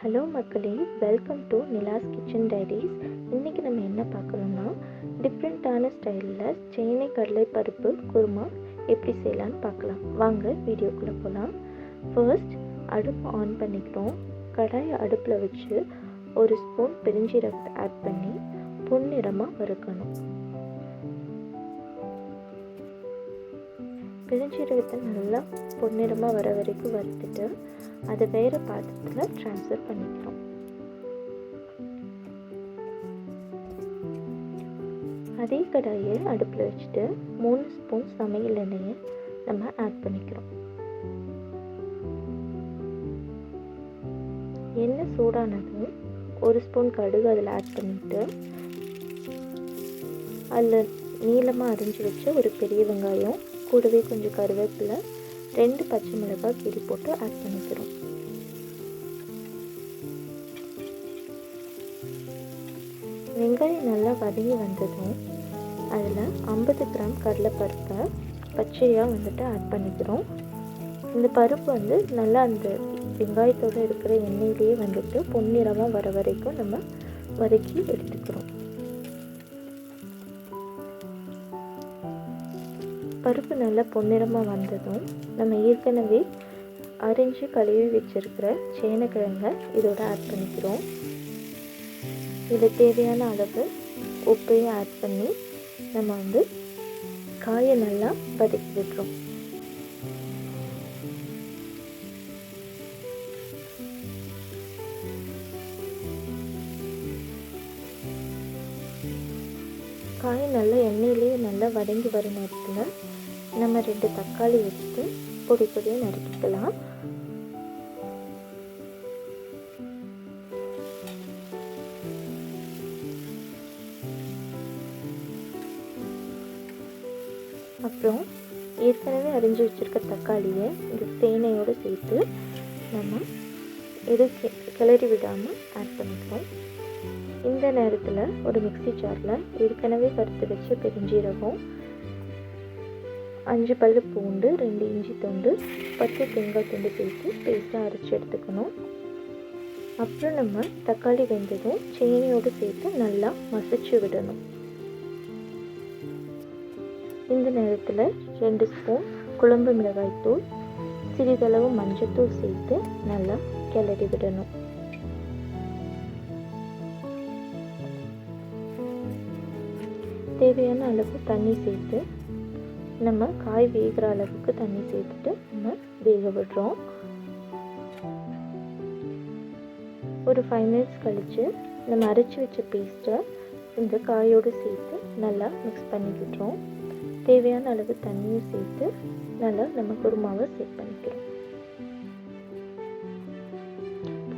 Hello மக்களே. Welcome to Nila's kitchen diaries இன்றைக்கி நம்ம என்ன பார்க்குறோம்னா டிஃப்ரெண்ட்டான ஸ்டைலில் சேனை கடலை பருப்பு குருமா எப்படி செய்யலான்னு பார்க்கலாம். வாங்க வீடியோக்குள்ளே போகலாம் ஃபர்ஸ்ட் அடுப்பு ஆன் பண்ணிக்கிறோம். கடாயை அடுப்பில் வச்சு ஒரு ஸ்பூன் பெருஞ்சீரகத்தை ஆட் பண்ணி பொன்னிறமாக வறுக்கணும். பெருஞ்சீரகத்தை நல்லா பொன்னிறமாக வர வரைக்கும் வறுத்துட்டு அதை வேறு பாத்திரத்தில் ட்ரான்ஸ்ஃபர் பண்ணிக்கிறோம். அதே கடாயை அடுப்பில் வச்சுட்டு மூணு ஸ்பூன் சமையல் எண்ணெயை நம்ம ஆட் பண்ணிக்கிறோம். எண்ணெய் சூடானதும் ஒரு ஸ்பூன் கடுகு அதில் ஆட் பண்ணிவிட்டு அதில் நீளமாக அரிஞ்சு வச்ச ஒரு பெரிய வெங்காயம் கூடவே கொஞ்சம் கருவேப்பிலை ரெண்டு பச்சை மிளகாய் கீரி போட்டு ஆட் பண்ணிக்கிறோம். வெங்காயம் நல்லா வதங்கி வந்ததும் அதில் ஐம்பது கிராம் கடலைப்பருப்பை பச்சையாக வந்துட்டு ஆட் பண்ணிக்கிறோம். இந்த பருப்பு வந்து நல்லா அந்த வெங்காயத்தோடு இருக்கிற எண்ணெயிலேயே வந்துட்டு பொன்னிறமாக வர வரைக்கும் நம்ம வதக்கி எடுத்துக்கிறோம். பருப்பு நல்லா பொன்னிறமாக வந்ததும் நம்ம ஏற்கனவே அரிஞ்சு கழுவி வச்சுருக்கிற சேனக்கிழங்க இதோட ஆட் பண்ணிக்கிறோம். இதில் தேவையான அளவு உப்பையும் ஆட் பண்ணி நம்ம வந்து காயை நல்லா வதக்கி விடுறோம் காய் நல்லா எண்ணெயிலேயே நல்லா வதங்கி வர நேரத்தில் நம்ம ரெண்டு தக்காளி எடுத்து பொடி பொடியாக நறுக்கிக்கலாம். அப்புறம் ஏற்கனவே அரிஞ்சு வச்சுருக்க தக்காளியை இந்த தேனையோடு சேர்த்து நம்ம எது கிளறி விடாமல் ஆட் பண்ணிக்கிறோம் இந்த நேரத்தில் ஒரு மிக்சி ஜாரில் ஏற்கனவே பருத்து வச்ச பெருஞ்சீரகம் அஞ்சு பல் பூண்டு ரெண்டு இஞ்சி துண்டு பத்து தேங்காய் துண்டு சேர்த்து பேஸ்ட்டாக அரைச்சி எடுத்துக்கணும். அப்புறம் நம்ம தக்காளி வெந்ததும் சேனையோடு சேர்த்து நல்லா மசிச்சு விடணும். இந்த நேரத்தில் ரெண்டு ஸ்பூன் குழம்பு மிளகாய்த்தூள் சிறிதளவு மஞ்சத்தூள் சேர்த்து நல்லா கிளறி விடணும். தேவையான அளவு தண்ணி சேர்த்து நம்ம காய் வேகிற அளவுக்கு தண்ணி சேர்த்துட்டு நம்ம வேக விடுறோம். ஒரு ஃபைவ் மினிட்ஸ் கழித்து நம்ம அரைச்சி வச்ச பேஸ்ட்டை இந்த காயோடு சேர்த்து நல்லா மிக்ஸ் பண்ணி விடுறோம். தேவையான அளவு தண்ணியும் சேர்த்து நல்லா நம்ம குருமாவை செட் பண்ணிக்கிறோம்.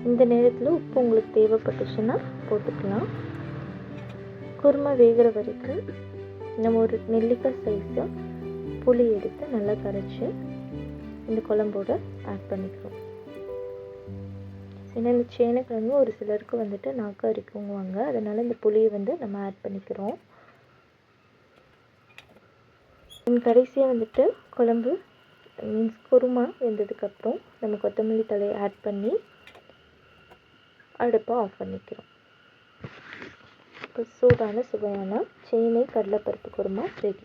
இந்த நேரத்தில் உப்பு உங்களுக்கு தேவைப்பட்டுச்சுன்னா போட்டுக்கலாம். குருமா வேகிற வரைக்கும் நம்ம ஒரு நெல்லிக்காய் சைஸு புளி எடுத்து நல்லா கரைச்சி இந்த குழம்போட ஆட் பண்ணிக்கிறோம். ஏன்னா இந்த சேனக்கிழங்கு ஒரு சிலருக்கு வந்துட்டு நாக்கு அரிக்குங்குவாங்க. அதனால் இந்த புளியை வந்து நம்ம ஆட் பண்ணிக்கிறோம். கடைசியாக வந்துட்டு குழம்பு மீன்ஸ் குருமா வெந்ததுக்கப்புறம் நம்ம கொத்தமல்லி தலையை ஆட் பண்ணி அடுப்பை ஆஃப் பண்ணிக்கிறோம். சூடான சுவையான சேனை கடலைப்பருப்பு குருமா ரெடி.